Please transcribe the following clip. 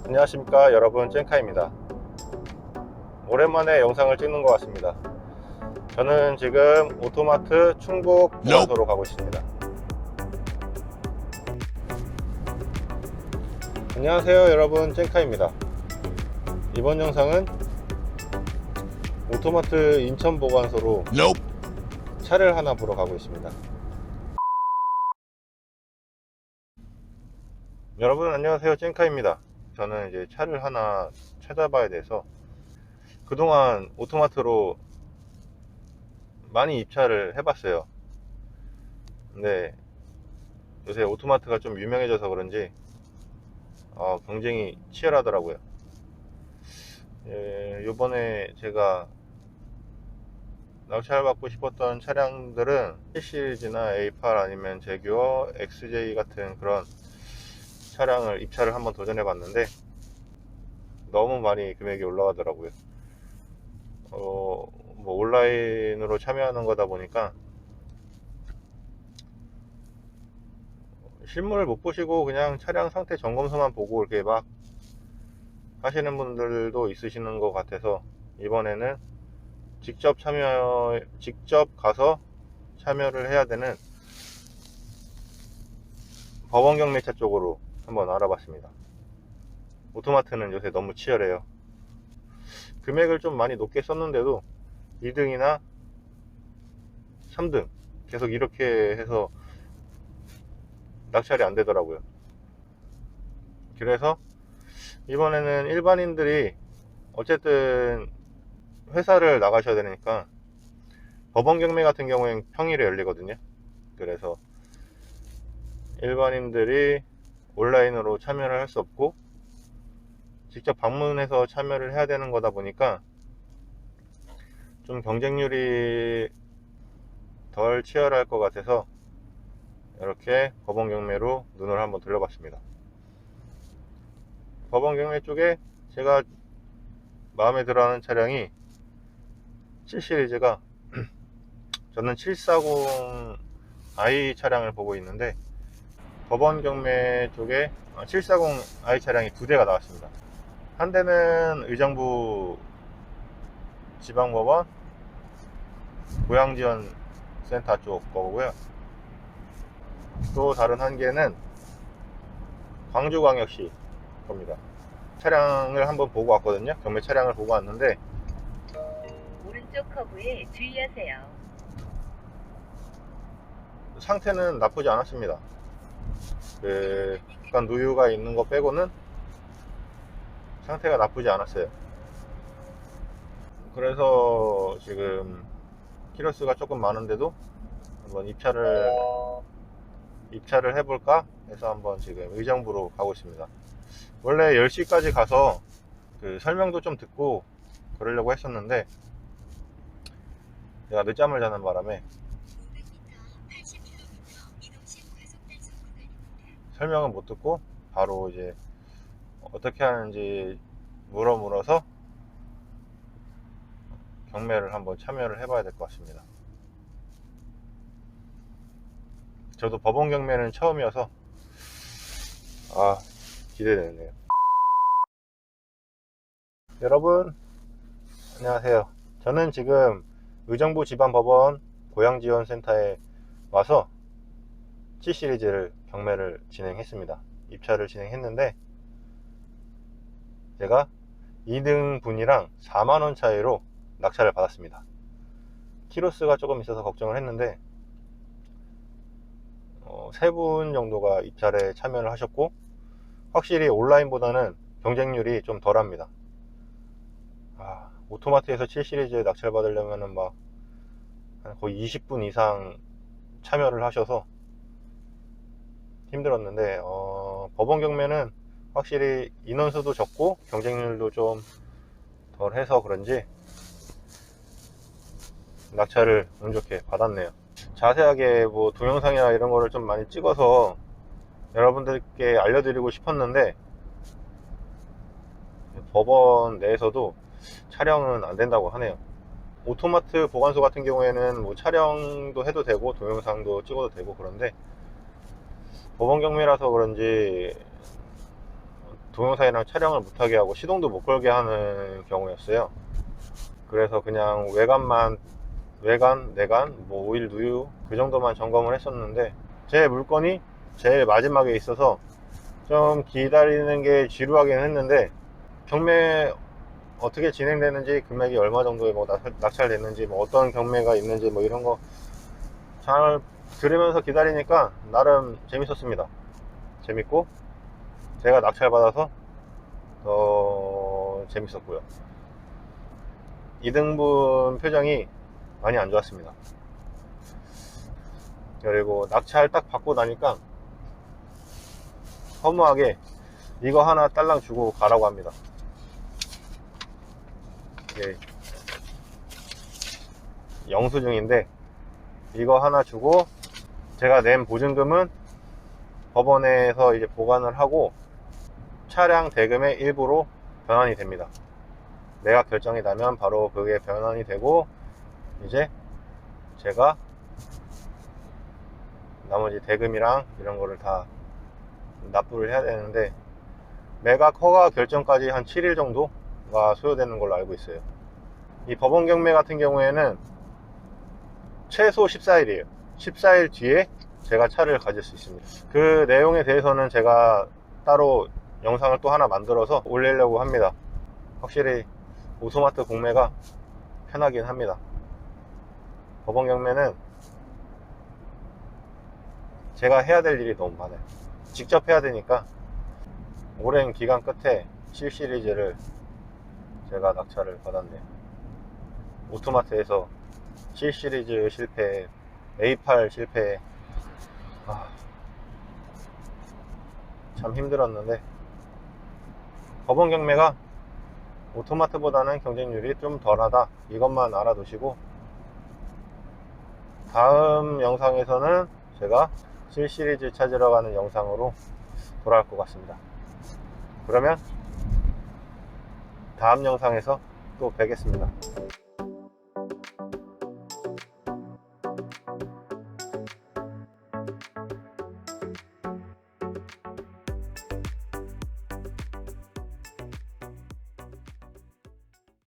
안녕하십니까 여러분. 젠카입니다. 오랜만에 영상을 찍는 것 같습니다. 저는 지금 오토마트 충북 보안소로 가고 있습니다. 안녕하세요 여러분. 젠카입니다. 이번 영상은 오토마트 인천 보관소로 차를 하나 보러 가고 있습니다. 여러분 안녕하세요. 젠카입니다 저는 이제 차를 하나 찾아봐야 돼서 그동안 오토마트로 많이 입차를 해봤어요. 근데 요새 오토마트가 좀 유명해져서 그런지 어, 경쟁이 치열하더라고요. 예, 요번에 제가 낙찰 받고 싶었던 차량들은 7 시리즈나 A8 아니면 제규어, XJ 같은 그런 차량을 입차를 한번 도전해 봤는데 너무 많이 금액이 올라가더라고요. 어, 뭐 온라인으로 참여하는 거다 보니까 실물을 못 보시고 그냥 차량 상태 점검서만 보고 이렇게 막 하시는 분들도 있으시는 것 같아서 이번에는 직접 참여, 직접 가서 참여를 해야 되는 법원 경매차 쪽으로 한번 알아봤습니다. 오토마트는 요새 너무 치열해요. 금액을 좀 많이 높게 썼는데도 2등이나 3등 계속 이렇게 해서 낙찰이 안 되더라고요. 그래서 이번에는 일반인들이 어쨌든 회사를 나가셔야 되니까 법원 경매 같은 경우엔 평일에 열리거든요. 그래서 일반인들이 온라인으로 참여를 할 수 없고 직접 방문해서 참여를 해야 되는 거다 보니까 좀 경쟁률이 덜 치열할 것 같아서 이렇게 법원 경매로 눈을 한번 돌려봤습니다. 법원 경매 쪽에 제가 마음에 들어하는 차량이 7 시리즈가 저는 740i 차량을 보고 있는데 법원 경매 쪽에 740i 차량이 두 대가 나왔습니다. 한 대는 의정부 지방법원 고양지원센터 쪽 거고요. 또 다른 한 개는 광주광역시 겁니다. 차량을 한번 보고 왔거든요. 경매 차량을 보고 왔는데 오른쪽 커브에 주의하세요. 상태는 나쁘지 않았습니다. 그 약간 누유가 있는 거 빼고는 상태가 나쁘지 않았어요. 그래서 지금 키로수가 조금 많은데도 한번 입차를 입차를 해볼까 해서 한번 지금 의정부로 가고 있습니다. 원래 10시까지 가서 그 설명도 좀 듣고 그러려고 했었는데 제가 늦잠을 자는 바람에 설명은 못 듣고 바로 이제 어떻게 하는지 물어 물어서 경매를 한번 참여를 해봐야 될 것 같습니다. 저도 법원 경매는 처음이어서 아 기대되네요. 여러분 안녕하세요. 저는 지금 의정부 지방법원 고양지원센터에 와서 7 시리즈를 경매를 진행했습니다. 입찰을 진행했는데 제가 2등 분이랑 4만원 차이로 낙찰을 받았습니다. 키로수가 조금 있어서 걱정을 했는데 어, 3분 정도가 입찰에 참여를 하셨고 확실히 온라인보다는 경쟁률이 좀 덜합니다. 아, 오토마트에서 7 시리즈에 낙찰 받으려면은 막 거의 20분 이상 참여를 하셔서 힘들었는데 어, 법원 경매는 확실히 인원수도 적고 경쟁률도 좀 덜해서 그런지 낙찰을 운 좋게 받았네요. 자세하게 뭐 동영상이나 이런 거를 좀 많이 찍어서 여러분들께 알려드리고 싶었는데 법원 내에서도 촬영은 안 된다고 하네요. 오토마트 보관소 같은 경우에는 뭐 촬영도 해도 되고 동영상도 찍어도 되고 그런데 법원 경매라서 그런지 동영상이랑 촬영을 못하게 하고 시동도 못 걸게 하는 경우였어요. 그래서 그냥 외관만 외관, 내관, 뭐 오일, 누유 그 정도만 점검을 했었는데 제 물건이 제일 마지막에 있어서 좀 기다리는 게 지루하긴 했는데 경매 어떻게 진행되는지 금액이 얼마 정도에 뭐 낙- 낙찰됐는지 뭐 어떤 경매가 있는지 뭐 이런 거 잘 들으면서 기다리니까 나름 재밌었습니다. 재밌고 제가 낙찰 받아서 더 재밌었고요. 이등분 표정이 많이 안 좋았습니다. 그리고 낙찰 딱 받고 나니까 허무하게 이거 하나 딸랑 주고 가라고 합니다. 이게 영수증인데 이거 하나 주고 제가 낸 보증금은 법원에서 이제 보관을 하고 차량 대금의 일부로 변환이 됩니다. 매각 결정이 나면 바로 그게 변환이 되고 이제 제가 나머지 대금이랑 이런 거를 다 납부를 해야 되는데 매각 허가 결정까지 한 7일 정도가 소요되는 걸로 알고 있어요. 이 법원 경매 같은 경우에는 최소 14일이에요. 14일 뒤에 제가 차를 가질 수 있습니다. 그 내용에 대해서는 제가 따로 영상을 또 하나 만들어서 올리려고 합니다. 확실히 오토마트 공매가 편하긴 합니다. 법원 경매는 제가 해야 될 일이 너무 많아요. 직접 해야 되니까 오랜 기간 끝에 7 시리즈를 제가 낙찰을 받았네요. 오토마트에서 7 시리즈 실패, A8 실패, 아, 참 힘들었는데 법원 경매가 오토마트보다는 경쟁률이 좀 덜하다 이것만 알아두시고 다음 영상에서는 제가 7 시리즈 찾으러 가는 영상으로 돌아올 것 같습니다. 그러면 다음 영상에서 또 뵙겠습니다.